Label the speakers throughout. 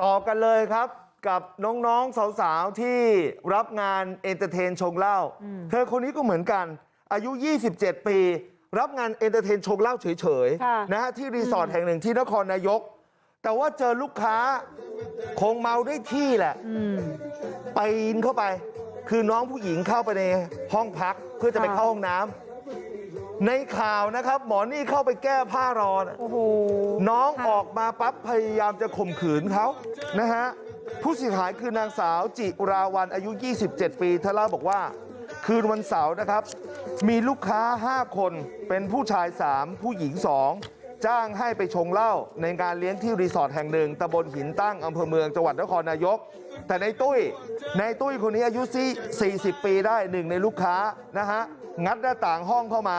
Speaker 1: ต่อกันเลยครับกับน้องๆสาวๆที่รับงานเอนเตอร์เทนชงเหล้าเธอคนนี้ก็เหมือนกันอายุ27ปีรับงานเอนเตอร์เทนชงเหล้าเฉย
Speaker 2: ค่ะ
Speaker 1: ๆนะฮะที่รีสอร์ทแห่งหนึ่งที่นครนายก แต่ว่าเจอลูกค้าคงเมาได้ที่แหละ
Speaker 2: อืม
Speaker 1: ปีนเข้าไป คือน้องผู้หญิงเข้าไปในห้องพักเพื่อจะไป
Speaker 2: ค่ะ
Speaker 1: เข้าห้องน้ำ ในข่าวนะครับหมอนี่เข้าไปแก้ผ้ารอนะ
Speaker 2: โอ้โห
Speaker 1: น้อง
Speaker 2: ค่ะ
Speaker 1: ออกมาปั๊บพยายามจะข่มขืนเขานะฮะผู้เสียหายคือนางสาวจิราวันอายุ27ปีเธอเล่าบอกว่าคืนวันเสาร์นะครับมีลูกค้า 5 คนเป็นผู้ชาย 3 ผู้หญิง 2 จ้างให้ไปชงเหล้าในงานเลี้ยงที่รีสอร์ทแห่งหนึ่งตำบลหินตั้งอำเภอเมืองจังหวัดนครนายก แต่ในตุ้ยในตุ้ยคนนี้อายุสี่40 ปีได้หนึ่งในลูกค้านะฮะงัดหน้าต่างห้องเข้ามา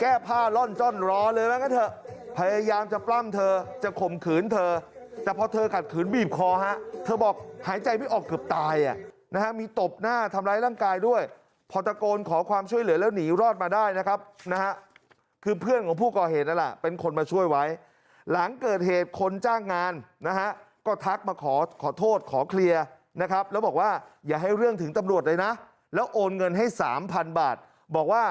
Speaker 1: แก้ผ้าล่อนจ้อนรอเลยว่างั้นเถอะพยายามจะปล้ำเธอจะข่มขืนเธอ แต่พอเธอขัดขืนบีบคอฮะ เธอบอกหายใจไม่ออกเกือบตายอะนะฮะมีตบหน้าทำร้ายร่างกายด้วย พอตะโกนขอความช่วยเหลือแล้วหนีรอดมาได้นะครับนะฮะคือเพื่อนของผู้ก่อเหตุนั่นแหละเป็นคนมาช่วยไว้ หลังเกิดเหตุคนจ้างงานนะฮะก็ทักมาขอขอโทษขอเคลียร์นะครับ แล้วบอกว่าอย่าให้เรื่องถึงตำรวจเลยนะ แล้วโอนเงินให้ 3,000 บาท บอกว่า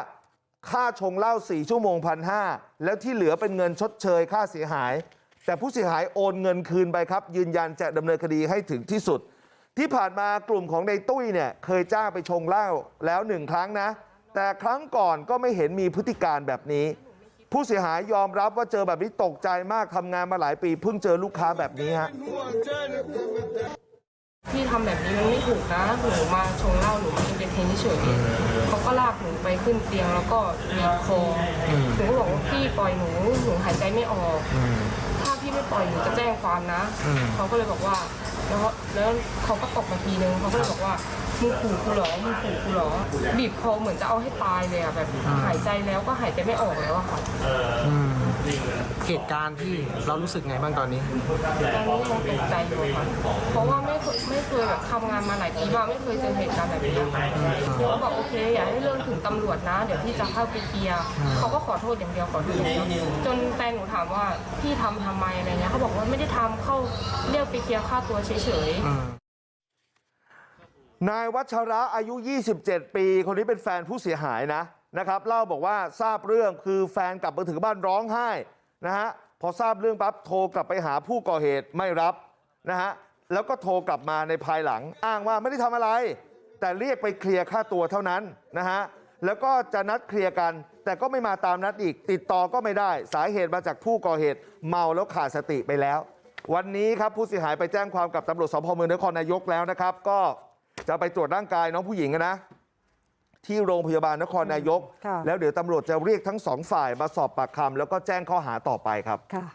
Speaker 1: ค่าชงเหล้า4ชั่วโมงพันห้าแล้วที่เหลือเป็นเงินชดเชยค่าเสียหายแต่ผู้เสียหายโอนเงินคืนไปครับยืนยันจะดำเนินคดีให้ถึงที่สุดที่ผ่านมากลุ่มของในตุ้ยเนี่ยเคยจ้างไปชงเหล้าแล้วหนึ่งครั้งนะแต่ครั้งก่อนก็ไม่เห็นมีพฤติการแบบนี้ ผู้เสียหายยอมรับว่าเจอแบบนี้ตกใจมากทำงานมาหลายปีเพิ่งเจอลูกค้าแบบนี้ฮะ
Speaker 3: พี่ทำแบบนี้มันไม่ถูกนะหนูมาชงเหล้าหนูมาเอนเตอร์เทนเฉยๆเขาก็ลากหนูไปขึ้นเตียงแล้วก็บีบคออหนูก็บอกว่าพี่ปล่อยหนูหนูหายใจไม่ออกถ้าพี่ไม่ปล่อยหนูจะแจ้งความนะเขาก็เลยบอกว่า แล้วแล้วเขาก็ตบมาทีนึงเขาก็เลยบอกว่ามึงขู่กูเหรอมึงขู่กูเหรอบีบคอเหมือนจะเอาให้ตายเลยอะแบบหายใจแล้วก็หายใจไม่ออกแล้วอะค่ะ
Speaker 4: อืมเหตุการณ์ที่เรารู้สึกไงบ้างตอนนี้
Speaker 3: ตอนนี้ยังตกใจอยู่ค่ะเพราะว่าไม่เคยไม่เคยแบบทำงานมาหลายปีมากไม่เคยเจอเหตุการณ์แบบนี้ค่ะหนูก็บอกโอ เคอย่าให้เรื่องถึงตำรวจนะ เดี๋ยวพี่จะเข้าไปเคลียร์เขาก็ขอโทษอย่างเดียวขอโทษอย่างเดียวจนแฟนหนูถามว่าพี่ทำทำไมอะไรเงี้ยเขาบอกว่าไม่ได้ทำเข้าเรียกไปเคลียร์ค่าตัวเฉยๆ
Speaker 4: อืม
Speaker 1: นายวัชระอายุ 27 ปี คนนี้เป็นแฟนผู้เสียหายนะนะครับเล่าบอกว่าทราบเรื่องคือแฟนกลับมาถึงบ้านร้องไห้นะฮะพอทราบเรื่องปั๊บโทรกลับไปหาผู้ก่อเหตุไม่รับนะฮะแล้วก็โทรกลับมาในภายหลังอ้างว่าไม่ได้ทำอะไร แต่เรียกไปเคลียร์ค่าตัวเท่านั้นนะฮะแล้วก็จะนัดเคลียร์กันแต่ก็ไม่มาตามนัดอีกติดต่อก็ไม่ได้สาเหตุมาจากผู้ก่อเหตุเมาแล้วขาดสติไปแล้ววันนี้ครับผู้เสียหายไปแจ้งความกับตำรวจสพเมืองนครนายกแล้วนะครับก็จะไปตรวจร่างกายน้องผู้หญิงอะนะที่โรงพยาบาลนครนายก
Speaker 2: ค่ะ
Speaker 1: แล้วเดี๋ยวตำรวจจะเรียกทั้งสองฝ่ายมาสอบปากคำแล้วก็แจ้งข้อหาต่อไปครับ
Speaker 2: ค่ะ